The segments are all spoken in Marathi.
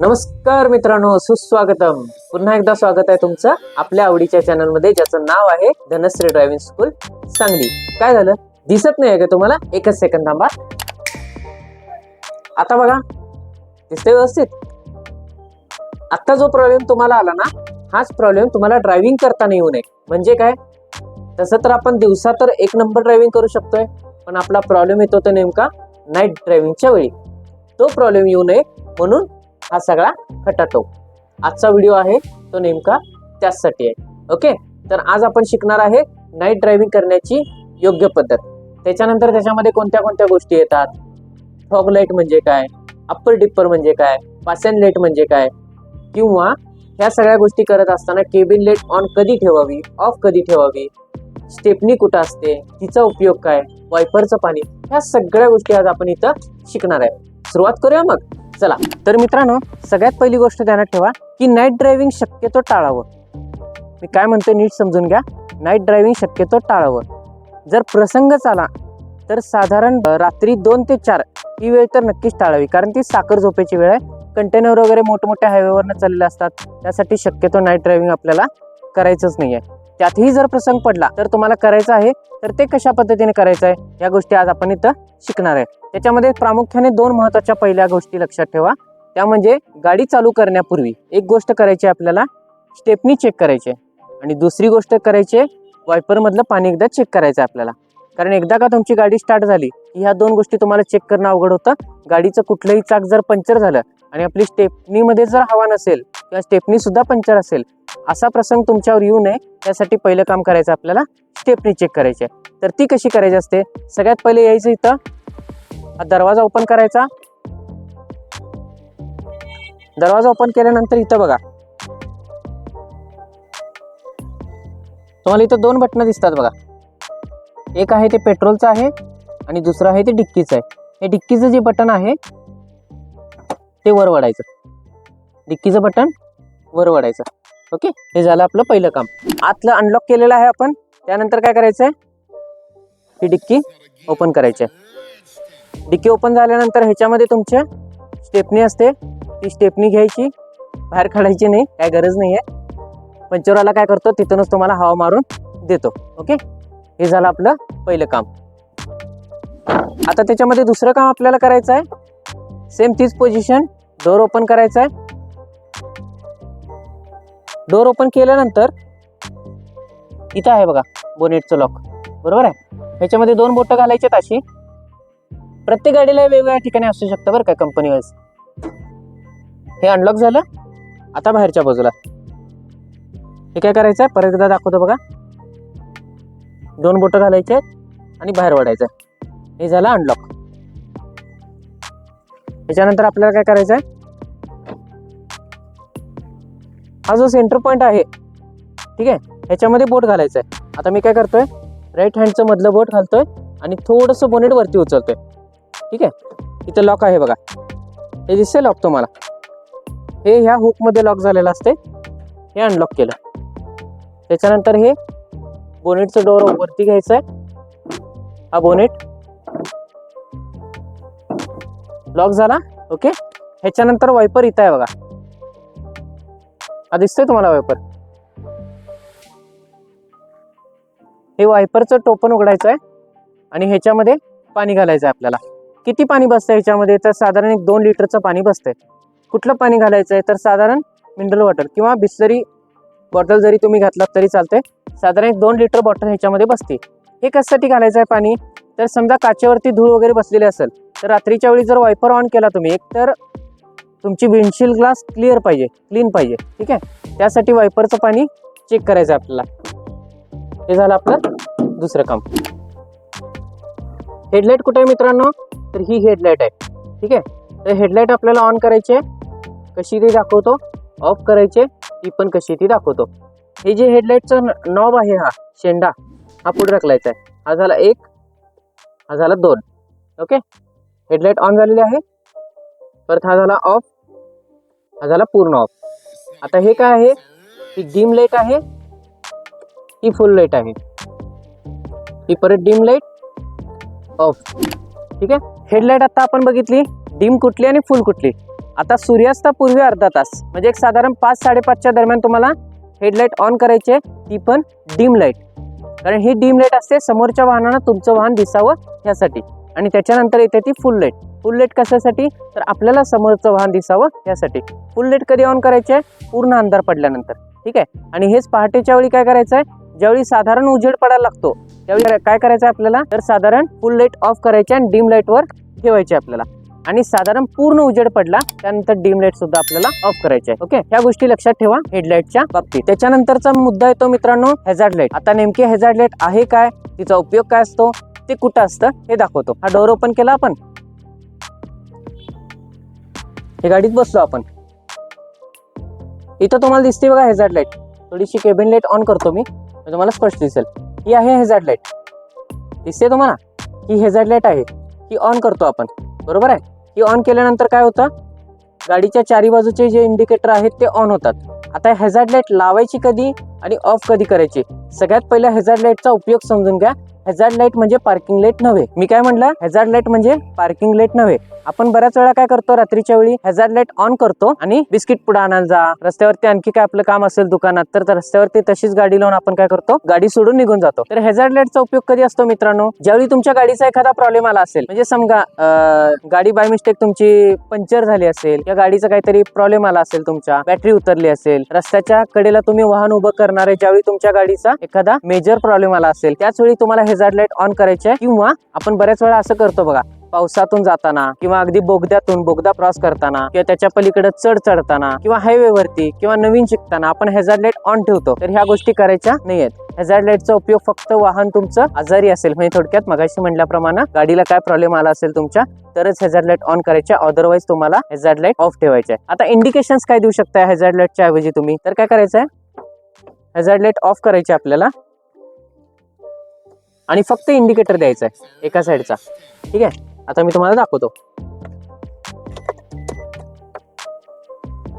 नमस्कार मित्रांनो सुस्वागतम. पुन्हा एकदा स्वागत आहे तुमचं आपल्या आवडीच्या चॅनलमध्ये ज्याचं नाव आहे धनश्री ड्रायव्हिंग स्कूल सांगली. काय झालं? दिसत नाही का तुम्हाला? एकच सेकंद थांबा. आता बघा. दिसते व्यवस्थित? आता जो प्रॉब्लेम तुम्हाला आला ना हाच प्रॉब्लेम तुम्हाला ड्रायव्हिंग करताना येऊ नये. म्हणजे काय? तसं तर आपण दिवसा तर एक नंबर ड्रायव्हिंग करू शकतोय पण आपला प्रॉब्लेम येतो तो नेमका नाईट ड्रायव्हिंगच्या वेळी. तो प्रॉब्लेम येऊ नये म्हणून हा सगळा खटाटो आजचा व्हिडिओ आहे तो नेमका त्याचसाठी आहे. ओके? तर आज आपण शिकणार आहे नाईट ड्रायव्हिंग करण्याची योग्य पद्धत. त्याच्यानंतर त्याच्यामध्ये कोणत्या कोणत्या गोष्टी येतात? फॉग लाइट म्हणजे काय? अप्पर डिप्पर म्हणजे काय? पासन लाइट म्हणजे काय? किंवा ह्या सगळ्या गोष्टी करत असताना केबिन लाइट ऑन कधी ठेवावी? ऑफ कधी ठेवावी? स्टेपनी कुठं असते? तिचा उपयोग काय? वायपरचं पाणी? ह्या सगळ्या गोष्टी आज आपण इथं शिकणार आहे. सुरुवात करूया मग. चला तर मित्रांनो सगळ्यात पहिली गोष्ट ध्यानात ठेवा की नाईट ड्रायव्हिंग शक्यतो टाळावं. मी काय म्हणतो नीट समजून घ्या. नाईट ड्रायव्हिंग शक्यतो टाळावं. जर प्रसंगच आला तर साधारण रात्री दोन ते चार ही वेळ तर नक्कीच टाळावी. कारण ती साखर झोपेची वेळ आहे. कंटेनर वगैरे मोठमोठ्या हायवेवरनं चाललेले असतात. त्यासाठी शक्यतो नाईट ड्रायव्हिंग आपल्याला करायचंच नाही आहे त्यातही जर प्रसंग पडला तर तुम्हाला करायचं आहे तर ते कशा पद्धतीने करायचं आहे या गोष्टी आज आपण इथं शिकणार आहे. त्याच्यामध्ये प्रामुख्याने दोन महत्त्वाच्या पहिल्या गोष्टी लक्षात ठेवा. त्या म्हणजे गाडी चालू करण्यापूर्वी एक गोष्ट करायची आहे आपल्याला स्टेपनी चेक करायची आहे. आणि दुसरी गोष्ट करायची आहे वायपरमधलं पाणी एकदा चेक करायचं आहे आपल्याला. कारण एकदा का तुमची गाडी स्टार्ट झाली की ह्या दोन गोष्टी तुम्हाला चेक करणं अवघड होतं. गाडीचं कुठलंही चाक जर पंक्चर झालं आणि आपली स्टेपनीमध्ये जर हवा नसेल किंवा स्टेपनी सुद्धा पंक्चर असेल असा प्रसंग तुमच्यावर येऊ नये. त्यासाठी पहिलं काम करायचं आपल्याला स्टेपनी चेक करायची आहे. तर ती कशी करायची असते? सगळ्यात पहिले यायचं इथं. हा दरवाजा ओपन करायचा. दरवाजा ओपन केल्यानंतर इथं बघा. तुम्हाला इथं दोन बटणं दिसतात बघा. एक आहे ते पेट्रोलचं आहे आणि दुसरं आहे ते डिक्कीचं आहे. हे डिक्कीचं जे बटन आहे ते वर वडायचं डिक्कीचं बटन वर वडायचं ओके? हे झालं आपलं पहिलं काम. आतलं अनलॉक केलेलं आहे आपण. त्यानंतर काय करायचं आहे ही डिक्की ओपन करायची आहे. डिक्की ओपन झाल्यानंतर ह्याच्यामध्ये तुमच्या स्टेपनी असते. ती स्टेपनी घ्यायची. बाहेर काढायची नाही. काय गरज नाही आहे पंचरवाला काय करतो? तिथूनच तुम्हाला हवा मारून देतो. ओके? हे झालं आपलं पहिलं काम. आता त्याच्यामध्ये दुसरं काम आपल्याला करायचं आहे सेम तीच पोझिशन डोर ओपन करायचं आहे डोर ओपन केल्यानंतर इथं आहे बघा बोनेटचं लॉक बरोबर आहे? ह्याच्यामध्ये दोन बोटं घालायचे अशी. प्रत्येक गाडीला वेगवेगळ्या ठिकाणी असू शकतं बरं का कंपनी वाईज हे अनलॉक झालं. आता बाहेरच्या बाजूला. हे काय करायचं आहे? परत एकदा दाखवतो बघा. दोन बोटं घालायचे आहेत आणि बाहेर वाढायचं हे झालं अनलॉक त्याच्यानंतर आपल्याला काय करायचं आहे? हा जो सेंटर पॉईंट आहे ठीक आहे? ह्याच्यामध्ये बोट घालायचं आहे आता मी काय करतोय? राईट हँडचं मधलं बोट घालतोय आणि थोडंसं बोनेट वरती उचलतोय. ठीक आहे? इथं लॉक आहे बघा. हे दिसतंय लॉक तुम्हाला. हे ह्या हुकमध्ये लॉक झालेलं असते हे अनलॉक केलं. त्याच्यानंतर हे बोनेटचं डोर वरती घ्यायचं आहे हा बोनेट लॉक झाला. ओके ह्याच्यानंतर वायपर इथं आहे बघा. हा दिसतोय तुम्हाला वायपर हे वायपरचं टोपण उघडायचं आहे आणि ह्याच्यामध्ये पाणी घालायचं आहे आपल्याला. किती पाणी बसतं ह्याच्यामध्ये? तर साधारण एक दोन लिटरचं पाणी बसतंय. कुठलं पाणी घालायचं आहे? तर साधारण मिनरल वॉटर किंवा बिस्लरी बॉटल जरी तुम्ही घातलात तरी चालतंय. साधारण एक दोन लिटर बॉटल ह्याच्यामध्ये बसते हे कशासाठी घालायचं आहे पाणी? तर समजा काचेवरती धूळ वगैरे बसलेली असेल तर रात्रीच्या वेळी जर वायपर ऑन केला तुम्ही एक तर तुमची विंडशील्ड ग्लास क्लिअर पाहिजे क्लीन पाहिजे ठीक आहे? त्यासाठी वायपरचं पाणी चेक करायचं आहे आपल्याला. हे झालं आपलं दुसरं काम. हेडलाईट कुठे आहे मित्रांनो? तर ही हेडलाईट आहे ठीक आहे? तर हेडलाईट आपल्याला ऑन करायची आहे. कशी ती दाखवतो? ऑफ करायचे ती पण कशी ती दाखवतो. हे जे हेडलाईटचं नॉब आहे हा शेंडा हा पुढे ढकलायचा आहे. हा झाला एक हा झाला दोन ओके? हेडलाईट ऑन झालेली आहे. परत हा झाला ऑफ हा झाला पूर्ण ऑफ आता हे काय आहे? ही डिम लाइट आहे. ही फुल लाइट आहे. ही परत डिम लाइट ऑफ ठीक आहे? हेडलाईट आता आपण बघितली. डिम कुठली आणि फुल कुठली? आता सूर्यास्तापूर्वी अर्धा तास. म्हणजे एक साधारण पाच साडेपाचच्या दरम्यान तुम्हाला हेडलाईट ऑन करायची आहे. ती पण डीम लाइट कारण ही डीम लाइट असते समोरच्या वाहनानं तुमचं वाहन दिसावं यासाठी आणि त्याच्यानंतर येते ती फुल लाइट फुल लेट कशासाठी? तर आपल्याला समोरचं वाहन दिसावं यासाठी. फुल लेट कधी ऑन करायचे आहे? पूर्ण अंधार पडल्यानंतर. ठीक आहे? आणि हेच पहाटेच्या वेळी काय करायचं आहे? ज्यावेळी साधारण उजेड पडायला लागतो त्यावेळी काय करायचं आहे आपल्याला? तर साधारण फुल लाइट ऑफ करायचे आणि डीम लाईटवर ठेवायचे आपल्याला. आणि साधारण पूर्ण उजेड पडला त्यानंतर डीम लाइट सुद्धा आपल्याला ऑफ करायचे आहे. ओके ह्या गोष्टी लक्षात ठेवा हेडलाईटच्या बाबतीत. त्याच्यानंतरचा मुद्दा येतो मित्रांनो हेझार्ड लाइट आता नेमकी हेझार्ड लाइट आहे काय? तिचा उपयोग काय असतो? ते कुठं असतं? हे दाखवतो. हा डोअर ओपन केला आपण. हे गाडीत बसलो आपण. इथं तुम्हाला दिसते बघा हेझॅड लाइट थोडीशी केबिन लाइट ऑन करतो मी. तुम्हाला स्पष्ट दिसेल. ही आहे हेझॅड लाइट दिसते तुम्हाला? ही हेझॅड लाइट आहे. ही ऑन करतो आपण. बरोबर आहे? ही ऑन केल्यानंतर काय होतं? गाडीच्या चारी बाजूचे जे इंडिकेटर आहेत ते ऑन होतात. आता हेझार्ड लाइट लावायची कधी आणि ऑफ कधी करायची? सगळ्यात पहिल्या हेझॅड लाईटचा उपयोग समजून घ्या. हॅझार्ड लाइट म्हणजे पार्किंग लाइट नव्हे. मी काय म्हणलं? हॅझार्ड लाइट म्हणजे पार्किंग लाइट नव्हे. आपण बऱ्याच वेळा काय करतो? रात्रीच्या वेळी हॅझार्ड लाइट ऑन करतो आणि बिस्किट पुढे आणायला जा. रस्त्यावरती आणखी काय आपलं काम असेल दुकानात तर रस्त्यावरती तशीच गाडी लावून आपण काय करतो? गाडी सोडून निघून जातो. तर हॅझार्ड लाईटचा उपयोग कधी असतो मित्रांनो? ज्यावेळी तुमच्या गाडीचा एखादा प्रॉब्लेम आला असेल म्हणजे समजा गाडी बाय मिस्टेक तुमची पंक्चर झाली असेल या गाडीचा काहीतरी प्रॉब्लेम आला असेल तुमच्या बॅटरी उतरली असेल रस्त्याच्या कडेला तुम्ही वाहन उभं करणारे ज्यावेळी तुमच्या गाडीचा एखादा मेजर प्रॉब्लेम आला असेल त्याच वेळी तुम्हाला हेझार्ड लाइट ऑन करायचे किंवा आपण बऱ्याच वेळा असं करतो बघा पावसातून जाताना किंवा अगदी बोगद्यातून बोगदा क्रॉस करताना किंवा त्याच्या पलीकडे चढ चढताना किंवा हायवे वरती किंवा नवीन शिकताना आपण हेझार्ड लाइट ऑन ठेवतो. तर ह्या गोष्टी करायच्या नाहीयेत. हेझार्ड लाईटचा उपयोग फक्त वाहन तुमचं आजारी असेल. म्हणजे थोडक्यात मगाशी म्हटल्याप्रमाणे गाडीला काय प्रॉब्लेम आला असेल तुमच्या तरच हेझार्ड लाइट ऑन करायचे. अदरवाईज तुम्हाला हेझार्ड लाइट ऑफ ठेवायचे आता इंडिकेशन्स काय देऊ शकता हेझार्ड लाईटच्या ऐवजी तुम्ही? तर काय करायचं आहे हेझार्ड लाइट ऑफ करायची आपल्याला. आणि फक्त इंडिकेटर द्यायचा आहे एका साईडचा ठीक आहे? आता मी तुम्हाला दाखवतो.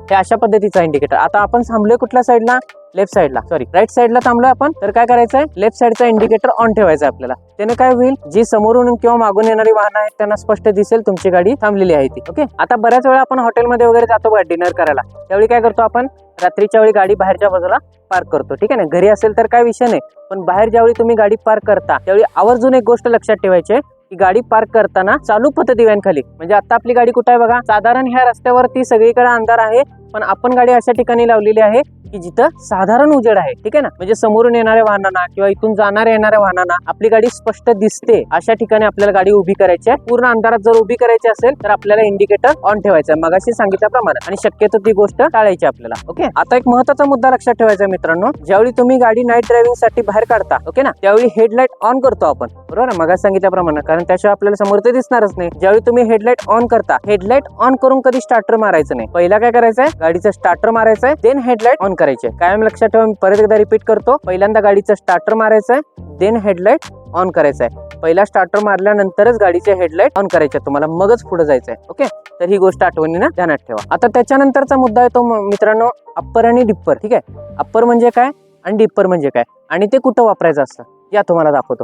हे अशा पद्धतीचा इंडिकेटर आता आपण थांबलोय कुठल्या साईडला लेफ्ट साईडला सॉरी राईट साईडला थांबलोय आपण. तर काय करायचंय? लेफ्ट साईडचा इंडिकेटर ऑन ठेवायचा आहे आपल्याला. त्याने काय होईल? जी समोरून किंवा मागून येणारी वाहनं आहेत त्यांना स्पष्ट दिसेल तुमची गाडी थांबलेली आहे ती. ओके? आता बऱ्याच वेळा आपण हॉटेलमध्ये वगैरे जातो बघा डिनर करायला. त्यावेळी काय करतो आपण? रात्रीच्या वेळी गाडी बाहेरच्या बाजूला पार्क करतो. ठीक आहे ना? घरी असेल तर काय विषय नाही. पण बाहेर ज्यावेळी तुम्ही गाडी पार्क करता. त्यावेळी आवर्जून एक गोष्ट लक्षात ठेवायची आहे की गाडी पार्क करताना चालू पथदिव्यांखाली म्हणजे आता आपली गाडी कुठे आहे बघा? साधारण ह्या रस्त्यावरती सगळीकडे अंधार आहे पण आपण गाडी अशा ठिकाणी लावलेली आहे की जिथं साधारण उजेड आहे ठीक आहे ना? म्हणजे समोरून येणाऱ्या वाहनांना किंवा इथून जाणाऱ्या येणाऱ्या वाहनांना आपली गाडी स्पष्ट दिसते अशा ठिकाणी आपल्याला गाडी उभी करायची आहे. पूर्ण अंधारात जर उभी करायची असेल तर आपल्याला इंडिकेटर ऑन ठेवायचं आहे. मगाशी सांगितल्याप्रमाणे. आणि शक्यतो ती गोष्ट टाळायची आपल्याला ओके? आता एक महत्त्वाचा मुद्दा लक्षात ठेवायचा आहे मित्रांनो. ज्यावेळी तुम्ही गाडी नाईट ड्रायव्हिंगसाठी बाहेर काढता ओके ना? त्यावेळी हेडलाईट ऑन करतो आपण. बरोबर ना मगाशी सांगितल्याप्रमाणे. कारण त्याशिवाय आपल्याला समोर ते दिसणारच नाही. ज्यावेळी तुम्ही हेडलाईट ऑन करता हेडलाईट ऑन करून कधी स्टार्टर मारायचं नाही. पहिला काय करायचं आहे गाडीचं स्टार्टर मारायचं आहे देन हेडलाईट ऑन करायचे. कायम लक्षात ठेवा मी परत एकदा रिपीट करतो. पहिल्यांदा गाडीचं स्टार्टर मारायचं आहे देन हेडलाईट ऑन करायचं आहे पहिला स्टार्टर मारल्यानंतरच गाडीचे हेडलाईट ऑन करायचे तुम्हाला मगच पुढे जायचं आहे ओके तर ही गोष्ट आठवणीनं ध्यानात ठेवा. आता त्याच्यानंतरचा मुद्दा आहे तो मित्रांनो अप्पर आणि डिप्पर ठीक आहे? अप्पर म्हणजे काय आणि डिप्पर म्हणजे काय? आणि ते कुठं वापरायचं असतं या तुम्हाला दाखवतो.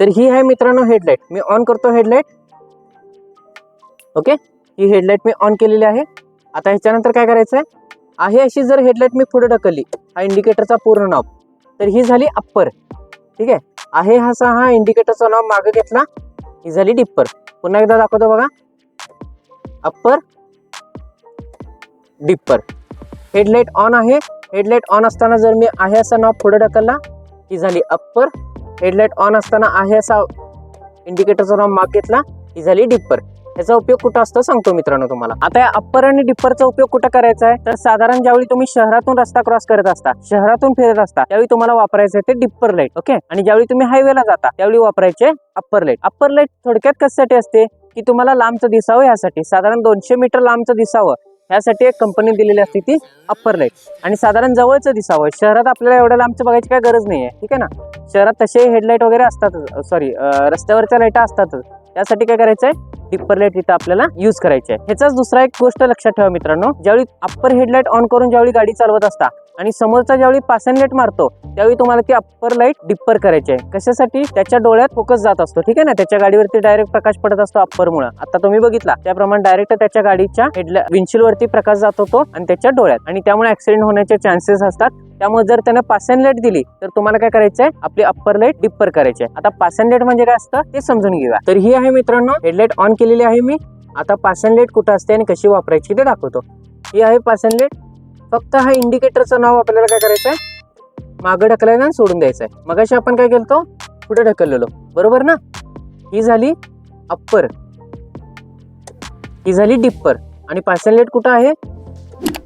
तर ही आहे मित्रांनो हेडलाईट मी ऑन करतो हेडलाईट ओके ही हेडलाईट मी ऑन केलेली आहे. आता ह्याच्यानंतर काय करायचं आहे आहे अशी जर हेडलाईट मी पुढे ढकलली हा इंडिकेटरचा पूर्ण नाव तर ही झाली अप्पर ठीक आहे? आहे असा हा इंडिकेटरचा नाव मागे घेतला ही झाली डिप्पर पुन्हा एकदा दाखवतो बघा. अप्पर डिप्पर हेडलाईट ऑन आहे. हेडलाईट ऑन असताना जर मी आहे असा नाव पुढे ढकलला ही झाली अप्पर हेडलाईट ऑन असताना आहे असा इंडिकेटरचा नाव माग घेतला ही झाली डिप्पर याचा उपयोग कुठं असतो सांगतो मित्रांनो तुम्हाला. आता या अप्पर आणि डिप्परचा उपयोग कुठं करायचा आहे? तर साधारण ज्यावेळी तुम्ही शहरातून रस्ता क्रॉस करत असता शहरातून फिरत असता त्यावेळी तुम्हाला वापरायचं आहे ते डिप्पर लाइट ओके आणि ज्यावेळी तुम्ही हायवेला जाता त्यावेळी वापरायचे अप्पर लाइट अप्पर लाइट थोडक्यात कशासाठी असते? की तुम्हाला लांबचं दिसावं यासाठी साधारण दोनशे मीटर लांबचं दिसावं ह्यासाठी एक कंपनी दिलेली असते ती अप्पर लाइट आणि साधारण जवळचं दिसावं. शहरात आपल्याला एवढ्या लांबचं बघायची काय गरज नाही आहे ठीक आहे ना? शहरात तसे हेडलाईट वगैरे असतातच. सॉरी रस्त्यावरच्या लाईटा असतातच. त्यासाठी काय करायचं आहे डिप्पर लाइट इथं आपल्याला यूज करायची आहे. ह्याचाच दुसरा एक गोष्ट लक्षात ठेवा मित्रांनो. ज्यावेळी अप्पर हेडलाईट ऑन करून ज्यावेळी गाडी चालवत असता आणि समोरचा ज्यावेळी पासन मारतो त्यावेळी तुम्हाला ती अप्पर लाइट डिप्पर करायची आहे. कशासाठी? त्याच्या डोळ्यात फोकस जात असतो ठीक आहे ना? त्याच्या गाडीवरती डायरेक्ट प्रकाश पडत असतो अप्पर मुळे. आता तुम्ही बघितला त्याप्रमाणे डायरेक्ट त्याच्या गाडीच्या हेडला विंडशील वरती प्रकाश जात होतो आणि त्याच्या डोळ्यात. आणि त्यामुळे ऍक्सिडेंट होण्याचे चान्सेस असतात त्यामुळे जर त्यानं पासन लाइट दिली तर तुम्हाला काय करायचं आहे आपली अप्पर लाइट डिप्पर करायची आहे आता पासन लाइट म्हणजे काय असतं? ते समजून घेऊया. तर ही आहे मित्रांनो हेडलाईट ऑन केलेली आहे मी. आता पासन लाइट कुठं असते आणि कशी वापरायची ते दाखवतो. ही आहे पासन लाइट फक्त हा इंडिकेटरचं नाव आपल्याला काय करायचं आहे मागं ढकलायला आणि सोडून द्यायचं आहे मगाशी आपण काय केलतो? पुढे ढकललेलो. बरोबर ना? ही झाली अप्पर ही झाली डिप्पर आणि पासन लाइट कुठं आहे?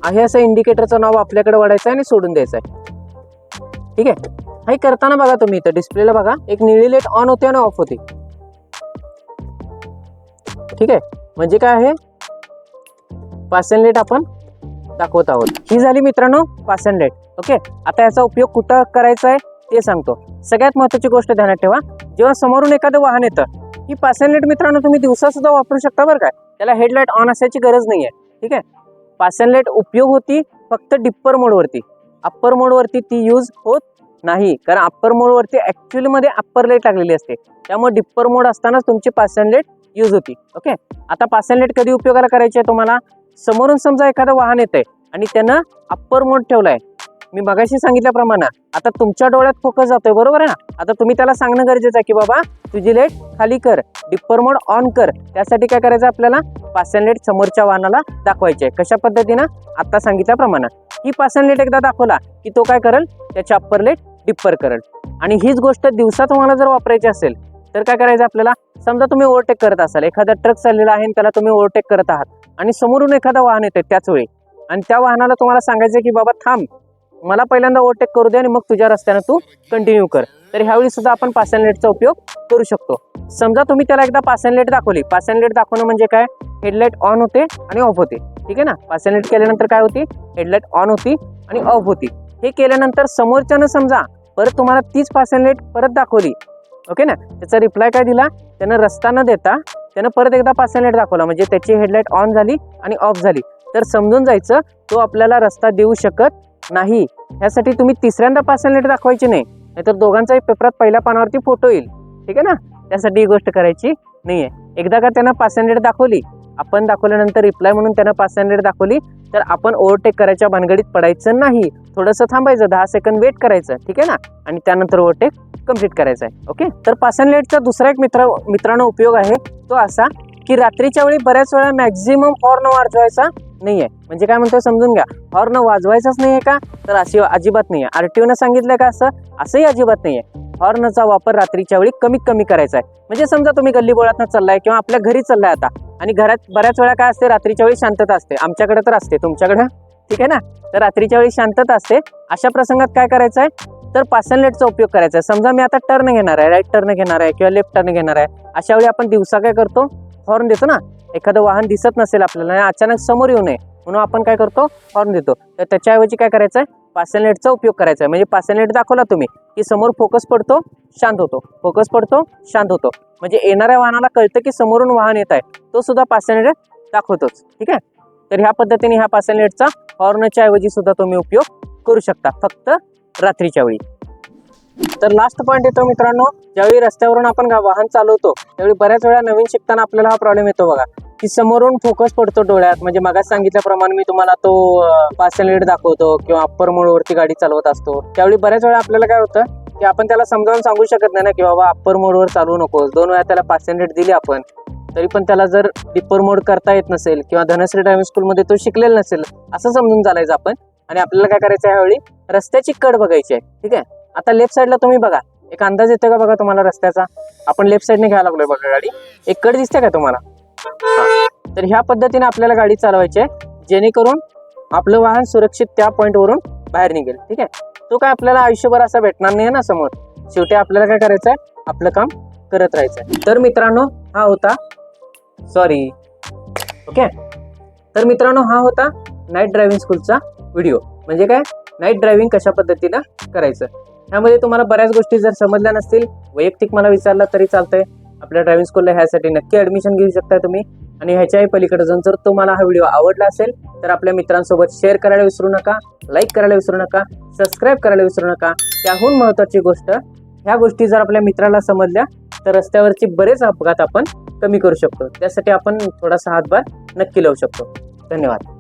आहे असं इंडिकेटरचं नाव आपल्याकडे वाढायचं आहे आणि सोडून द्यायचं आहे. ठीक आहे? हे करताना बघा तुम्ही इथं डिस्प्लेला बघा. एक निळी लाइट ऑन होते आणि ऑफ होती. ठीक आहे? म्हणजे काय आहे? पासन लाइट आपण दाखवत आहोत. ही झाली मित्रांनो पासन लाइट ओके? आता याचा उपयोग कुठं करायचा आहे ते सांगतो. सगळ्यात महत्वाची गोष्ट ध्यानात ठेवा. जेव्हा समोरून एखादं वाहन येतं ही पासन लाइट मित्रांनो तुम्ही दिवसा सुद्धा वापरू शकता बरं काय त्याला हेडलाईट ऑन असायची गरज नाही आहे ठीक आहे? पासन लाइट उपयोग होती फक्त डिप्पर मोडवरती अप्पर मोडवरती ती यूज होत नाही. कारण अप्पर मोडवरती ॲक्च्युअलीमध्ये अप्पर लाइट लागलेली असते. त्यामुळे डिप्पर मोड असतानाच तुमची पासन लाइट यूज होती. ओके आता पासन लाइट कधी उपयोगाला करायची आहे तुम्हाला? समोरून समजा एखादं वाहन येत आहे आणि त्यानं अप्पर मोड ठेवलाय. मी मगाशी सांगितल्याप्रमाणे आता तुमच्या डोळ्यात फोकस जातोय बरोबर आहे ना? आता तुम्ही त्याला सांगणं गरजेचं आहे की बाबा तुझी लाइट खाली कर डिप्पर मोड ऑन कर. त्यासाठी काय करायचं आपल्याला? पासन लाइट समोरच्या वाहनाला दाखवायची आहे. कशा पद्धतीनं? आता सांगितल्याप्रमाणे. ही पासन लाइट एकदा दाखवला की तो काय करेल? त्याच्या अप्पर लाइट डिप्पर करेल. आणि हीच गोष्ट दिवसा तुम्हाला जर वापरायची असेल तर काय करायचं आपल्याला? समजा तुम्ही ओव्हरटेक करत असाल एखादा ट्रक चाललेला आहे आणि त्याला तुम्ही ओव्हरटेक करत आहात आणि समोरून एखादा वाहन येतं त्याच वेळी आणि त्या वाहनाला तुम्हाला सांगायचं की बाबा थांब मला पहिल्यांदा ओव्हरटेक करू दे आणि मग तुझ्या रस्त्यानं तू कंटिन्यू कर. तर ह्यावेळी सुद्धा आपण पास अँड लेटचा उपयोग करू शकतो. समजा तुम्ही त्याला एकदा पास अँड लेट दाखवली. पास अँड लेट दाखवणं म्हणजे काय? हेडलाईट ऑन होते आणि ऑफ होते. ठीक आहे ना? पास अँड लेट केल्यानंतर काय होती? हेडलाईट ऑन होती आणि ऑफ होती. हे केल्यानंतर समोरच्यानं समजा परत तुम्हाला तीच पार्सल लेट परत दाखवली. ओके ना? त्याचा रिप्लाय काय दिला? त्यानं रस्ता न देता त्यानं परत एकदा पास अँड लेट दाखवला. म्हणजे त्याची हेडलाईट ऑन झाली आणि ऑफ झाली. तर समजून जायचं तो आपल्याला रस्ता देऊ शकत नाही. ह्यासाठी तुम्ही तिसऱ्यांदा पार्सल नीट दाखवायची नाही. नाहीतर दोघांचाही पेपरात पहिल्या पानावरती फोटो येईल. ठीक आहे ना? त्यासाठी ही गोष्ट करायची नाही आहे एकदा का त्यांना पास लाइट दाखवली आपण दाखवल्यानंतर रिप्लाय म्हणून त्यांना पासन लाइट दाखवली तर आपण ओव्हरटेक करायच्या भानगडीत पडायचं नाही. थोडंसं थांबायचं दहा सेकंद वेट करायचं ठीक आहे ना? आणि त्यानंतर ओव्हरटेक कंप्लीट करायचा आहे. ओके तर पासन लाईटचा दुसरा एक मित्र मित्रांनो उपयोग आहे तो असा की रात्रीच्या वेळी बऱ्याच वेळा मॅक्झिमम हॉर्न वाजवायचा नाहीये. म्हणजे काय म्हणतोय समजून घ्या. हॉर्न वाजवायचाच नाहीये का? तर अशी अजिबात नाहीये. आरटीओनं सांगितलं का असं? असंही अजिबात नाहीये. हॉर्नचा वापर रात्रीच्या वेळी कमीत कमी करायचा आहे. म्हणजे समजा तुम्ही गल्ली बोळातनं चाललाय किंवा आपल्या घरी चाललाय आता आणि घरात बऱ्याच वेळा काय असते? रात्रीच्या वेळी शांतता असते. आमच्याकडे तर असते. तुमच्याकडे? ठीक आहे ना? तर रात्रीच्या वेळी शांतता असते. अशा प्रसंगात काय करायचं आहे तर पासन लेटचा उपयोग करायचा आहे. समजा मी आता टर्न घेणार आहे. राईट टर्न घेणार आहे किंवा लेफ्ट टर्न घेणार आहे. अशा वेळी आपण दिवसा काय करतो? हॉर्न देतो ना एखादं वाहन दिसत नसेल आपल्याला आणि अचानक समोर येऊ नये म्हणून आपण काय करतो हॉर्न देतो. तर त्याच्याऐवजी काय करायचं आहे पासन उपयोग करायचा आहे म्हणजे पासन दाखवला तुम्ही की समोर फोकस पडतो शांत होतो. फोकस पडतो शांत होतो. म्हणजे येणाऱ्या वाहनाला कळतं की समोरून वाहन येत आहे तो सुद्धा पासन दाखवतोच. ठीक आहे? तर ह्या पद्धतीने ह्या पासन हॉर्नच्या ऐवजी सुद्धा तुम्ही उपयोग करू शकता फक्त रात्रीच्या वेळी. तर लास्ट पॉईंट येतो मित्रांनो ज्यावेळी रस्त्यावरून आपण वाहन चालवतो त्यावेळी बऱ्याच वेळा नवीन शिकताना आपल्याला हा प्रॉब्लेम येतो बघा. की समोरून फोकस पडतो डोळ्यात. म्हणजे मागास सांगितल्याप्रमाणे मी तुम्हाला तो पासन दाखवतो किंवा अप्पर मोडवरती गाडी चालवत असतो. त्यावेळी बऱ्याच वेळा आपल्याला काय होतं की आपण त्याला समजावून सांगू शकत नाही ना की बाबा अप्पर मोडवर चालवू नकोस. दोन वेळा त्याला पासन लीड दिली आपण तरी पण त्याला जर डिप्पर मोड करता येत नसेल किंवा धनश्री ड्रायव्हिंग स्कूलमध्ये तो शिकलेला नसेल असं समजून चालायचं आपण. आणि आपल्याला काय करायचं आहे ह्यावेळी रस्त्याची कड बघायची आहे. ठीक आहे? आता लेफ्ट साईडला तुम्ही बघा. एक अंदाज येतो का बघा तुम्हाला रस्त्याचा? आपण लेफ्ट साईडने घ्यायला लागलोय बघा गाडी. एक कड दिसते का तुम्हाला? तर ह्या पद्धतीने आपल्याला गाडी चालवायची आहे. जेणेकरून आपलं वाहन सुरक्षित त्या पॉईंटवरून बाहेर निघेल. ठीक आहे? तो काय आपल्याला आयुष्यभर असा भेटणार नाही ना समोर. शेवटी आपल्याला काय करायचं आहे आपलं काम करत राहायचं आहे तर मित्रांनो हा होता सॉरी ओके तर मित्रांनो हा होता नाईट ड्रायव्हिंग स्कूलचा व्हिडिओ म्हणजे काय? नाईट ड्रायव्हिंग कशा पद्धतीनं करायचं? ह्यामध्ये तुम्हाला बऱ्याच गोष्टी जर समजल्या नसतील वैयक्तिक मला विचारला तरी चालतंय. आपल्या ड्रायव्हिंग स्कूलला ह्यासाठी नक्की ॲडमिशन घेऊ शकता तुम्ही. आणि ह्याच्याही पलीकडे जाऊन जर तुम्हाला हा व्हिडिओ आवडला असेल तर आपल्या मित्रांसोबत शेअर करायला विसरू नका लाईक करायला विसरू नका सबस्क्राईब करायला विसरू नका. त्याहून महत्त्वाची गोष्ट ह्या गोष्टी जर आपल्या मित्राला समजल्या तर रस्त्यावरचे बरेच अपघात आपण कमी करू शकतो. त्यासाठी आपण थोडासा हातभार नक्की लावू शकतो. धन्यवाद.